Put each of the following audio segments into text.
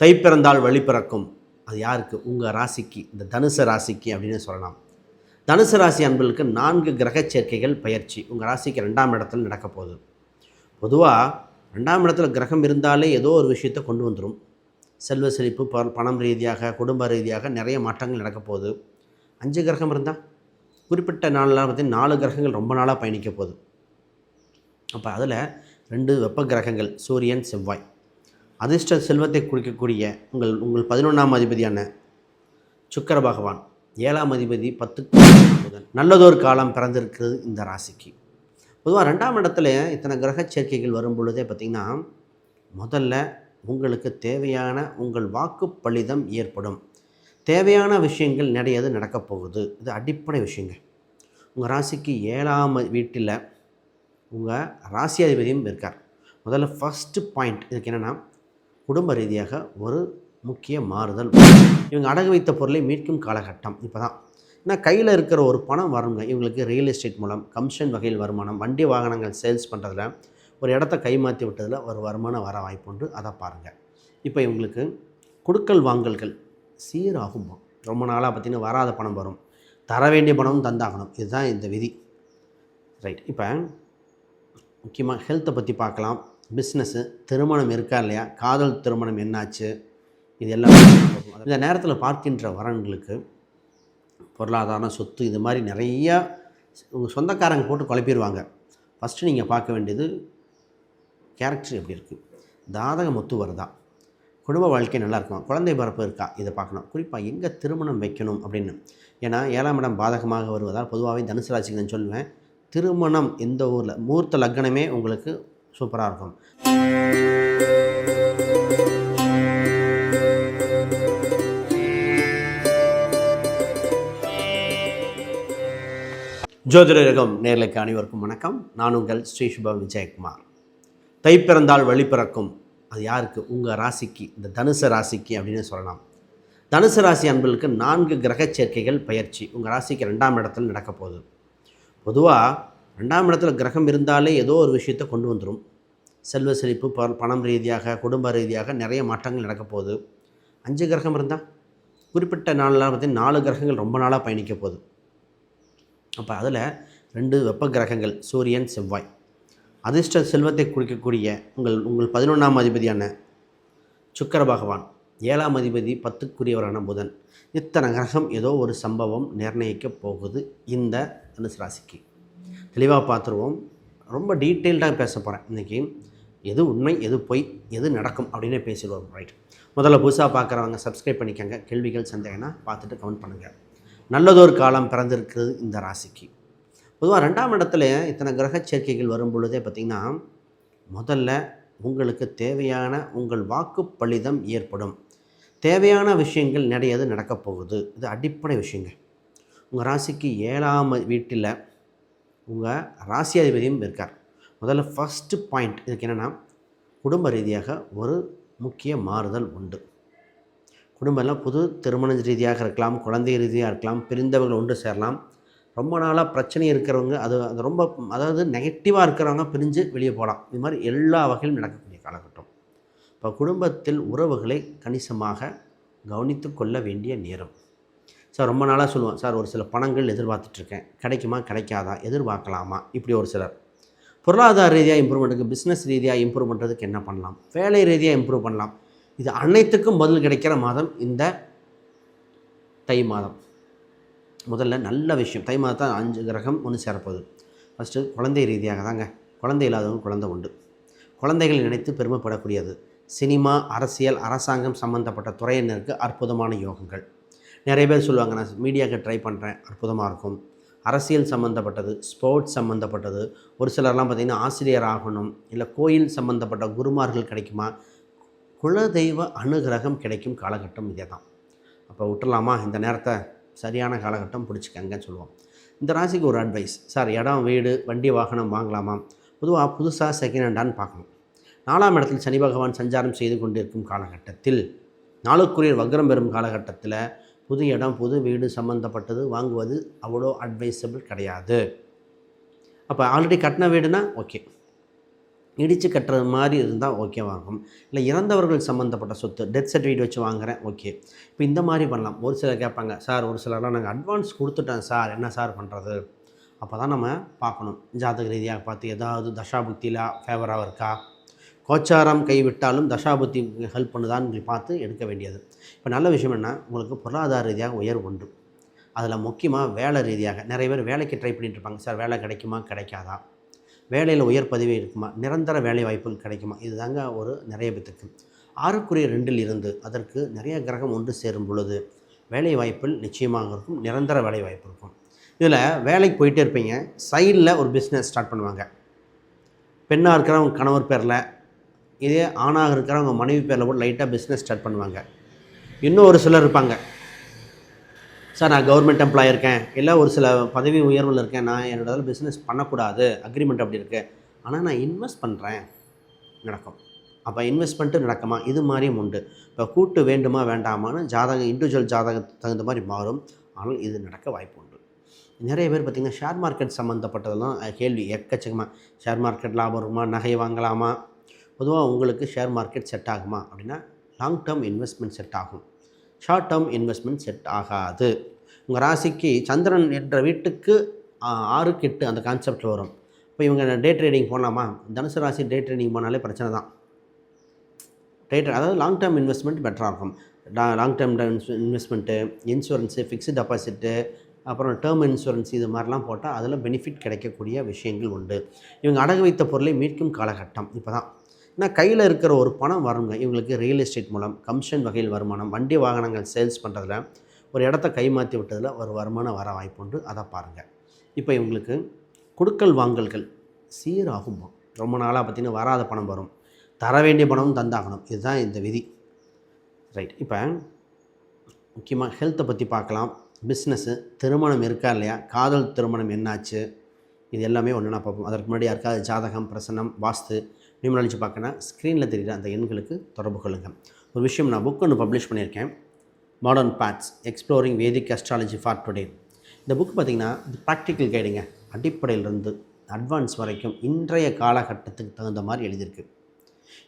தை பிறந்தால் வழி பிறக்கும். அது யாருக்கு? உங்கள் ராசிக்கு. இந்த தனுசு ராசிக்கு அப்படின்னு சொல்லலாம். தனுசு ராசி அன்பர்களுக்கு நான்கு கிரக சேர்க்கைகள் பயிற்சி. உங்கள் ராசிக்கு ரெண்டாம் இடத்துல நடக்க போகுது. பொதுவாக ரெண்டாம் இடத்துல கிரகம் இருந்தாலே ஏதோ ஒரு விஷயத்தை கொண்டு வந்துடும் செல்வ செழிப்பு பணம் ரீதியாக குடும்ப ரீதியாக நிறைய மாற்றங்கள் நடக்க போகுது. அஞ்சு கிரகம் இருந்தால் குறிப்பிட்ட நாளெலாம் பார்த்தீங்கன்னா நாலு கிரகங்கள் ரொம்ப நாளாக பயணிக்க போகுது. அப்போ அதில் ரெண்டு வெப்ப கிரகங்கள் சூரியன் செவ்வாய். அதிர்ஷ்ட செல்வத்தை குறிக்கக்கூடிய உங்கள் உங்கள் பதினொன்றாம் அதிபதியான சுக்கர பகவான் ஏழாம் அதிபதி பத்துக்கு நல்லதொரு காலம் பிறந்திருக்கிறது இந்த ராசிக்கு. பொதுவாக ரெண்டாம் இடத்துல இத்தனை கிரக சேர்க்கைகள் வரும் பொழுதே பார்த்திங்கன்னா முதல்ல உங்களுக்கு தேவையான உங்கள் வாக்கு பலிதம் ஏற்படும். தேவையான விஷயங்கள் நிறையது நடக்கப் போகுது. இது அடிப்படை விஷயங்கள். உங்கள் ராசிக்கு ஏழாம் வீட்டில் உங்கள் ராசியாதிபதியும் இருக்கார். முதல்ல ஃபஸ்ட்டு பாயிண்ட் இதுக்கு என்னென்னா குடும்ப ரீதியாக ஒரு முக்கிய மாறுதல். இவங்க அடகு வைத்த பொருளை மீட்கும் காலகட்டம் இப்போ தான் ஏன்னா கையில் இருக்கிற ஒரு பணம் வருங்க. இவங்களுக்கு ரியல் எஸ்டேட் மூலம் கமிஷன் வகையில் வருமானம் வண்டி வாகனங்கள் சேல்ஸ் பண்ணுறதுல ஒரு இடத்த கைமாற்றி விட்டதில் ஒரு வருமானம் வர வாய்ப்புண்டு அதை பாருங்கள் இப்போ இவங்களுக்கு கொடுக்கல் வாங்கல்கள் சீராகும் ரொம்ப நாளாக பார்த்தீங்கன்னா வராத பணம் வரும். தர வேண்டிய பணமும் தந்தாகணும். இதுதான் இந்த விதி. ரைட் இப்போ முக்கியமாக ஹெல்த்தை பற்றி பார்க்கலாம். பிஸ்னஸ்ஸு திருமணம் இருக்கா இல்லையா? காதல் திருமணம் என்னாச்சு? இது எல்லாம் இந்த நேரத்தில் பார்க்கின்ற வரன்களுக்கு பொருளாதாரம் சொத்து இது மாதிரி நிறையா உங்கள் சொந்தக்காரங்க போட்டு குழப்பிடுவாங்க. ஃபஸ்ட்டு நீங்கள் பார்க்க வேண்டியது கேரக்டர் எப்படி இருக்குது தாதகம் ஒத்து வருதா குடும்ப வாழ்க்கை நல்லா இருக்கும்? குழந்தை பிறப்பு இருக்கா? இதை பார்க்கணும். குறிப்பாக எங்கே திருமணம் வைக்கணும் அப்படின்னு. ஏன்னா ஏழாம் இடம் பாதகமாக வருவதால் பொதுவாகவே தனுசு ராசிக்கு நான் சொல்லுவேன். திருமணம் எந்த ஊரில்? மூர்த்த லக்னமே உங்களுக்கு சூப்பராக இருக்கும். ஜோதிடரகம் நேர்களுக்கு அனைவருக்கும் வணக்கம். நான் உங்கள் ஸ்ரீ சுபம் விஜயகுமார். தை பிறந்தால் வழி பிறக்கும். அது யாருக்கு? உங்கள் ராசிக்கு. இந்த தனுசு ராசிக்கு அப்படின்னு சொல்லலாம். தனுசு ராசி அன்பர்களுக்கு நான்கு கிரக சேர்க்கைகள் பயிற்சி. உங்கள் ராசிக்கு ரெண்டாம் இடத்துல நடக்க போகுது. பொதுவாக ரெண்டாம் இடத்துல கிரகம் இருந்தாலே ஏதோ ஒரு விஷயத்தை கொண்டு வந்துடும் செல்வ செழிப்பு ப- பணம் ரீதியாக குடும்ப ரீதியாக நிறைய மாற்றங்கள் நடக்க போகுது. அஞ்சு கிரகம் இருந்தால் குறிப்பிட்ட நாளெலாம் பார்த்தீங்கன்னா நாலு கிரகங்கள் ரொம்ப நாளாக பயணிக்க போகுது. அப்போ அதில் ரெண்டு வெப்ப கிரகங்கள் சூரியன் செவ்வாய். அதிர்ஷ்ட செல்வத்தை குறிக்கக்கூடிய உங்கள் உங்கள் பதினொன்றாம் அதிபதியான சுக்கர பகவான் ஏழாம் அதிபதி பத்துக்குரியவரான புதன். இத்தனை கிரகம் ஏதோ ஒரு சம்பவம் நிர்ணயிக்க போகுது இந்த தனுசு ராசிக்கு. தெளிவாக பார்த்துருவோம் ரொம்ப டீட்டெயில்டாக பேச போகிறேன் இன்றைக்கி எது உண்மை எது பொய் எது நடக்கும் அப்படின்னு பேசிடுவோம். ரைட் முதல்ல புதுசாக பார்க்குறவங்க சப்ஸ்கிரைப் பண்ணிக்கோங்க. கேள்விகள் சந்தேகம்னா பார்த்துட்டு கமெண்ட் பண்ணுங்கள் நல்லதொரு காலம் பிறந்திருக்கிறது இந்த ராசிக்கு. பொதுவாக ரெண்டாம் இடத்துல இத்தனை கிரக சேர்க்கைகள் வரும் பொழுதே பார்த்திங்கன்னா முதல்ல உங்களுக்கு தேவையான உங்கள் வாக்கு பலிதம் ஏற்படும். தேவையான விஷயங்கள் நிறையது நடக்கப் போகுது. இது அடிப்படை விஷயங்கள் உங்கள் ராசிக்கு ஏழாம் வீட்டில் உங்கள் ராசியாதிபதியும் இருக்கார். முதல்ல ஃபஸ்ட்டு பாயிண்ட் இதுக்கு என்னென்னா குடும்ப ரீதியாக ஒரு முக்கிய மாறுதல் உண்டு. குடும்பம்லாம் புது திருமண ரீதியாக இருக்கலாம் குழந்தை ரீதியாக இருக்கலாம் பிரிந்தவர்கள் ஒன்று சேரலாம். ரொம்ப நாளாக பிரச்சனை இருக்கிறவங்க அது அது ரொம்ப அதாவது நெகட்டிவாக இருக்கிறவங்க பிரிஞ்சு வெளியே போகலாம். இது மாதிரி எல்லா வகையிலும் நடக்கக்கூடிய காலகட்டம். இப்போ குடும்பத்தில் உறவுகளை கணிசமாக கவனித்து கொள்ள வேண்டிய நேரம். சார் ரொம்ப நாளாக சொல்லுவேன் சார் ஒரு சில பணங்கள் எதிர்பார்த்துட்ருக்கேன். கிடைக்குமா கிடைக்காதா? எதிர்பார்க்கலாமா? இப்படி ஒரு சிலர். பொருளாதார ரீதியாக இம்ப்ரூவ்மெண்ட்டுக்கு பிஸ்னஸ் ரீதியாக இம்ப்ரூவ் பண்ணுறதுக்கு என்ன பண்ணலாம்? வேலை ரீதியாக இம்ப்ரூவ் பண்ணலாம். இது அனைத்துக்கும் பதில் கிடைக்கிற மாதம் இந்த தை மாதம். முதல்ல நல்ல விஷயம். தை மாதத்தை அஞ்சு கிரகம் ஒன்று சேரப்போகுது. ஃபஸ்ட்டு குழந்தை ரீதியாக தாங்க. குழந்தை இல்லாதவங்க குழந்தை உண்டு. குழந்தைகளை நினைத்து பெருமைப்படக்கூடியது. சினிமா அரசியல் அரசாங்கம் சம்மந்தப்பட்ட துறையினருக்கு அற்புதமான யோகங்கள். நிறைய பேர் சொல்லுவாங்க நான் மீடியாவுக்கு ட்ரை பண்ணுறேன் அற்புதமாக இருக்கும். அரசியல் சம்மந்தப்பட்டது ஸ்போர்ட்ஸ் சம்மந்தப்பட்டது ஒரு சிலர்லாம் பார்த்திங்கன்னா ஆசிரியர் ஆகணும் இல்லை கோயில் சம்மந்தப்பட்ட குருமார்கள் கிடைக்குமா? குலதெய்வ அனுகிரகம் கிடைக்கும் காலகட்டம் இதே தான் அப்போ விட்டுறலாமா? இந்த நேரத்தை சரியான காலகட்டம் பிடிச்சிக்கங்கன்னு சொல்லுவோம். இந்த ராசிக்கு ஒரு அட்வைஸ் சார் இடம் வீடு வண்டி வாகனம் வாங்கலாமா? பொதுவாக புதுசாக செகண்ட் ஹேண்டான்னு பார்க்கணும். நாலாம் இடத்தில் சனி பகவான் சஞ்சாரம் செய்து கொண்டிருக்கும் காலகட்டத்தில் நாளுக்குரிய வக்ரம் பெறும் காலகட்டத்தில் புது இடம் புது வீடு சம்மந்தப்பட்டது வாங்குவது அவ்வளோ அட்வைசபிள் கிடையாது. அப்போ ஆல்ரெடி கட்டின வீடுனா ஓகே இடித்து கட்டுறது மாதிரி இருந்தால் ஓகே வாங்கும். இல்லை இறந்தவர்கள் சம்மந்தப்பட்ட சொத்து டெத் சர்டிஃபிகேட் வச்சு வாங்குறேன் ஓகே இப்போ இந்த மாதிரி பண்ணலாம். ஒரு சிலர் கேட்பாங்க சார் ஒரு சிலர்லாம் நாங்கள் அட்வான்ஸ் கொடுத்துட்டோம் சார் என்ன சார் பண்ணுறது அப்போ தான் நம்ம பார்க்கணும். ஜாதக ரீதியாக பார்த்து ஏதாவது தசாபுக்தியில் ஃபேவராக இருக்கா? கோச்சாரம் கைவிட்டாலும் தசாபுத்தி ஹெல்ப் பண்ணுதான்னு பார்த்து எடுக்க வேண்டியது. இப்போ நல்ல விஷயம் என்ன உங்களுக்கு பொருளாதார ரீதியாக உயர்வு உண்டு. அதில் முக்கியமாக வேலை ரீதியாக நிறைய பேர் வேலைக்கு ட்ரை பண்ணிட்டு இருப்பாங்க. சார் வேலை கிடைக்குமா கிடைக்காதா? வேலையில் உயர் பதவி இருக்குமா? நிரந்தர வேலை வாய்ப்புகள் கிடைக்குமா? இதுதாங்க ஒரு நிறைய பேத்துக்கு. ஆறுக்குரிய ரெண்டில் இருந்து அதற்கு நிறைய கிரகம் ஒன்று சேரும் பொழுது வேலை வாய்ப்பில் நிச்சயமாக இருக்கும். நிரந்தர வேலை வாய்ப்பு இருக்கும். இதில் வேலைக்கு போயிட்டே இருப்பீங்க. சைடில் ஒரு பிஸ்னஸ் ஸ்டார்ட் பண்ணுவாங்க. பெண்ணாக இருக்கிறவங்க கணவர் பேரில் இதே ஆணாக இருக்கிறவங்க மனைவி பேரில் கூட லைட்டாக பிஸ்னஸ் ஸ்டார்ட் பண்ணுவாங்க. இன்னும் ஒரு சிலர் இருப்பாங்க. சார் நான் கவர்மெண்ட் எம்ப்ளாய் இருக்கேன். இல்லை ஒரு சில பதவி உயர்வில் இருக்கேன். நான் என்னோட பிஸ்னஸ் பண்ணக்கூடாது. அக்ரிமெண்ட் அப்படி இருக்கேன் ஆனால் நான் இன்வெஸ்ட் பண்ணுறேன் நடக்கும். அப்போ இன்வெஸ்ட்மெண்ட்டு நடக்குமா? இது மாதிரியும் உண்டு. இப்போ கூட்டு வேண்டுமா வேண்டாமான்னு ஜாதகம் இண்டிவிஜுவல் ஜாதகம் தகுந்த மாதிரி மாறும். ஆனால் இது நடக்க வாய்ப்பு உண்டு. நிறைய பேர் பார்த்திங்கன்னா ஷேர் மார்க்கெட் சம்மந்தப்பட்டதெல்லாம் கேள்வி. எக்கச்சக்கமாக ஷேர் மார்க்கெட் லாபம் இருக்குமா நகை வாங்கலாமா? பொதுவாக உங்களுக்கு ஷேர் மார்க்கெட் செட் ஆகுமா அப்படின்னா லாங் டேர்ம் இன்வெஸ்ட்மெண்ட் செட் ஆகும். ஷார்ட் டேர்ம் இன்வெஸ்ட்மெண்ட் செட் ஆகாது. உங்கள் ராசிக்கு சந்திரன் என்ற வீட்டுக்கு ஆறுக்கு எட்டு அந்த கான்செப்டில் வரும். இப்போ இவங்க டே ட்ரேடிங் போகலாமா தனுசு ராசி டே ட்ரேடிங் போனாலே பிரச்சனை தான். டே அதாவது லாங் டேர்ம் இன்வெஸ்ட்மெண்ட் பெட்டராக இருக்கும். Long term investment insurance fixed deposit அப்புறம் டேர்ம் இன்சூரன்ஸ் இது மாதிரிலாம் போட்டால் அதில் பெனிஃபிட் கிடைக்கக்கூடிய விஷயங்கள் உண்டு. இவங்க அடகு வைத்த பொருளை மீட்கும் காலகட்டம் இப்போ தான் ஏன்னா கையில் இருக்கிற ஒரு பணம் வருங்க. இவங்களுக்கு ரியல் எஸ்டேட் மூலம் கமிஷன் வகையில் வருமானம் வண்டி வாகனங்கள் சேல்ஸ் பண்ணுறதுல ஒரு இடத்த கைமாற்றி விட்டதில் ஒரு வருமானம் வர வாய்ப்பு உண்டு. அதை பாருங்கள் இப்போ இவங்களுக்கு கொடுக்கல் வாங்கல்கள் சீராகும்? ரொம்ப நாளாக பார்த்திங்கன்னா வராத பணம் வரும். தர வேண்டிய பணமும் தந்தாகணும். இதுதான் இந்த விதி. ரைட் இப்போ முக்கியமாக ஹெல்த்தை பற்றி பார்க்கலாம். பிஸ்னஸ்ஸு திருமணம் இருக்கா இல்லையா? காதல் திருமணம் என்னாச்சு? இது எல்லாமே ஒன்று நான் பார்ப்போம். அதற்கு முன்னாடி யாருக்காவது ஜாதகம் பிரசனம் வாஸ்து நியூமராலஜி பார்க்கணும் ஸ்க்ரீனில் தெரிகிற அந்த எண்களுக்கு தொடர்பு கொள்ளுங்கள் ஒரு விஷயம் நான் புக் ஒன்று பப்ளிஷ் பண்ணியிருக்கேன். Modern paths exploring Vedic astrology for today இந்த புக் பார்த்திங்கன்னா இது ப்ராக்டிக்கல் கைடுங்க அடிப்படையிலிருந்து அட்வான்ஸ் வரைக்கும் இன்றைய காலகட்டத்துக்கு தகுந்த மாதிரி எழுதியிருக்கு.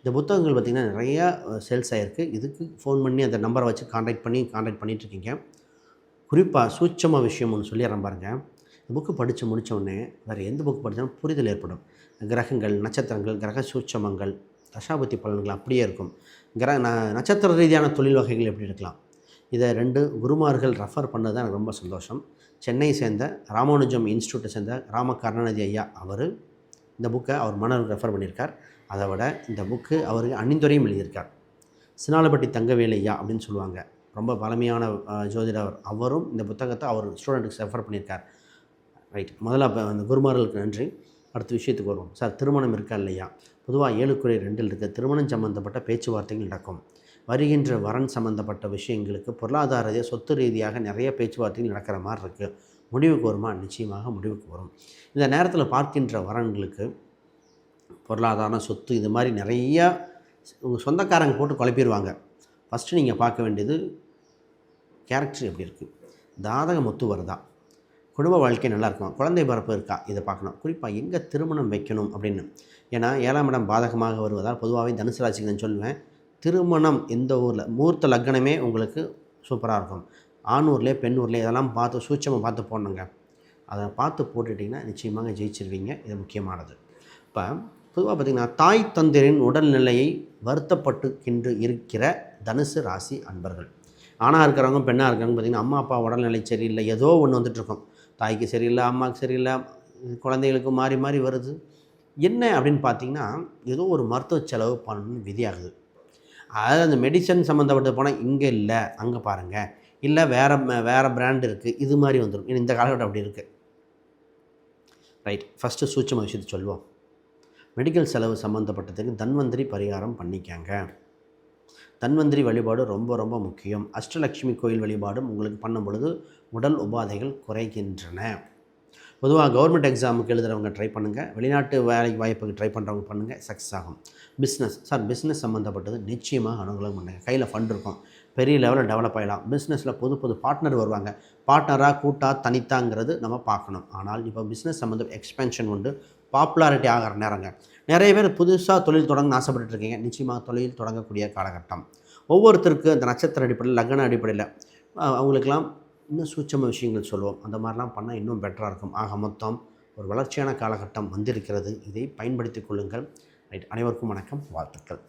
இந்த புத்தகங்கள் பார்த்திங்கன்னா நிறையா சேல்ஸ் ஆகிருக்கு இதுக்கு ஃபோன் பண்ணி அந்த நம்பரை வச்சு காண்டாக்ட் பண்ணி காண்டாக்ட் பண்ணிகிட்ருக்கீங்க குறிப்பாக சூட்சமாக விஷயம் ஒன்று சொல்லிடுறேன் பாருங்கள் புக்கு படித்து முடிச்ச வேறு எந்த புக் படித்தாலும் புரிதல் ஏற்படும். கிரகங்கள் நட்சத்திரங்கள் கிரக சூட்சமங்கள் தசாபத்தி பலன்கள் அப்படியே இருக்கும். கிர ந நட்சத்திர ரீதியான தொழில் வகைகள் எப்படி இருக்கலாம்? இதை ரெண்டு குருமார்கள் ரெஃபர் பண்ணது தான் எனக்கு ரொம்ப சந்தோஷம். சென்னை சேர்ந்த ராமானுஜம் இன்ஸ்டியூட்டை சேர்ந்த ராம கருணாநிதி ஐயா அவர் இந்த புக்கை அவர் மன்னருக்கு ரெஃபர் பண்ணியிருக்கார். அதை விட இந்த புக்கு அவருக்கு அணிந்துரையும் எழுதியிருக்கார். சினாலப்பட்டி தங்கவேலு ஐயா அப்படின்னு சொல்லுவாங்க. ரொம்ப பழமையான ஜோதிடர் அவர். அவரும் இந்த புத்தகத்தை அவர் ஸ்டூடெண்ட்டுக்கு ரெஃபர் பண்ணியிருக்கார். ரைட் முதல்ல அப்போ அந்த குருமார்களுக்கு நன்றி. அடுத்த விஷயத்துக்கு வருவோம். சார் திருமணம் இருக்கா இல்லையா? பொதுவாக ஏழுக்குறை ரெண்டில் இருக்க. திருமணம் சம்பந்தப்பட்ட பேச்சுவார்த்தைகள் நடக்கும். வருகின்ற வரன் சம்பந்தப்பட்ட விஷயங்களுக்கு பொருளாதார சொத்து ரீதியாக நிறைய பேச்சுவார்த்தைகள் நடக்கிற மாதிரி இருக்குது முடிவுக்கு வருமா? நிச்சயமாக முடிவுக்கு வரும். இந்த நேரத்தில் பார்க்கின்ற வரன்களுக்கு பொருளாதாரம் சொத்து இது மாதிரி நிறையா உங்கள் சொந்தக்காரங்க போட்டு குழப்பிடுவாங்க. ஃபஸ்ட்டு நீங்கள் பார்க்க வேண்டியது கேரக்டர் எப்படி இருக்குது தாதக ஒத்து வருதா? குடும்ப வாழ்க்கை நல்லாயிருக்கும். குழந்தை பிறப்பு இருக்கா? இதை பார்க்கணும். குறிப்பாக எங்கே திருமணம் வைக்கணும் அப்படின்னு. ஏன்னா ஏழாம் இடம் பாதகமாக வருவதால் பொதுவாகவே தனுசு ராசிக்கு நான் சொல்லுவேன். திருமணம் எந்த ஊரில்? மூர்த்த லக்னமே உங்களுக்கு சூப்பராக இருக்கும். ஆணூர்லேயே பெண்ணூர்லேயே இதெல்லாம் பார்த்து சூட்சமாக பார்த்து போடணுங்க. அதை பார்த்து போட்டுட்டிங்கன்னா நிச்சயமாக ஜெயிச்சிருவீங்க. இது முக்கியமானது. இப்போ பொதுவாக பார்த்திங்கன்னா தாய் தந்தையரின் உடல்நிலையை வருத்தப்பட்டுக்கின்று இருக்கிற தனுசு ராசி அன்பர்கள். ஆணாக இருக்கிறவங்க பெண்ணாக இருக்கிறவங்க பார்த்திங்கன்னா அம்மா அப்பா உடல்நிலை சரியில்லை. ஏதோ ஒன்று வந்துட்டுருக்கோம். தாய்க்கு சரியில்லை அம்மாவுக்கு சரியில்லை குழந்தைகளுக்கு மாறி மாறி வருது. என்ன அப்படின்னு பார்த்தீங்கன்னா ஏதோ ஒரு மருத்துவ செலவு பண்ணணும்னு விதியாகுது அதாவது அந்த மெடிசன் சம்மந்தப்பட்டு போனால் இங்கே இல்லை அங்கே பாருங்கள் இல்லை வேறு வேறு பிராண்ட் இருக்குது இது மாதிரி வந்துடும் இந்த காலகட்டம் அப்படி இருக்குது ரைட் ஃபஸ்ட்டு சூட்சம விஷயத்தை சொல்லுவோம் மெடிக்கல் செலவு சம்மந்தப்பட்டதுக்கு தன்வந்திரி பரிகாரம் பண்ணிக்கங்க. தன்வந்திரி வழிபாடு ரொம்ப ரொம்ப முக்கியம். அஷ்டலக்ஷ்மி கோயில் வழிபாடும் உங்களுக்கு பண்ணும் பொழுது உடல் உபாதைகள் குறைகின்றன. பொதுவாக கவர்மெண்ட் எக்ஸாமுக்கு எழுதுகிறவங்க ட்ரை பண்ணுங்கள் வெளிநாட்டு வேலைக்கு வாய்ப்புக்கு ட்ரை பண்ணுறவங்க பண்ணுங்கள் சக்ஸஸ் ஆகும். பிஸ்னஸ் சார் பிஸ்னஸ் சம்மந்தப்பட்டது நிச்சயமாக அனுகூலம் பண்ணுங்கள் கையில் ஃபண்ட் இருக்கும். பெரிய லெவலில் டெவலப் ஆகிடலாம் பிஸ்னஸில் புது புது பார்ட்னர் வருவாங்க. பார்ட்னராக கூட்டா தனித்தாங்கிறது நம்ம பார்க்கணும். ஆனால் இப்போ பிஸ்னஸ் சம்மந்தம் எக்ஸ்பென்ஷன் உண்டு. பாப்புலாரிட்டி ஆகிற நேரங்க. நிறைய பேர் புதுசாக தொழில் தொடங்க ஆசைப்பட்டுருக்கீங்க இருக்கீங்க நிச்சயமாக தொழில் தொடங்கக்கூடிய காலகட்டம். ஒவ்வொருத்தருக்கு அந்த நட்சத்திர அடிப்படையில் லக்ன அடிப்படையில் அவங்களுக்கெல்லாம் இன்னும் சூட்சம விஷயங்கள் சொல்லுவோம். அந்த மாதிரிலாம் பண்ணால் இன்னும் பெட்டராக இருக்கும். ஆக மொத்தம் ஒரு வளர்ச்சியான காலகட்டம் வந்திருக்கிறது. இதை பயன்படுத்திக் கொள்ளுங்கள். ரைட் அனைவருக்கும் வணக்கம். வாழ்த்துக்கள்.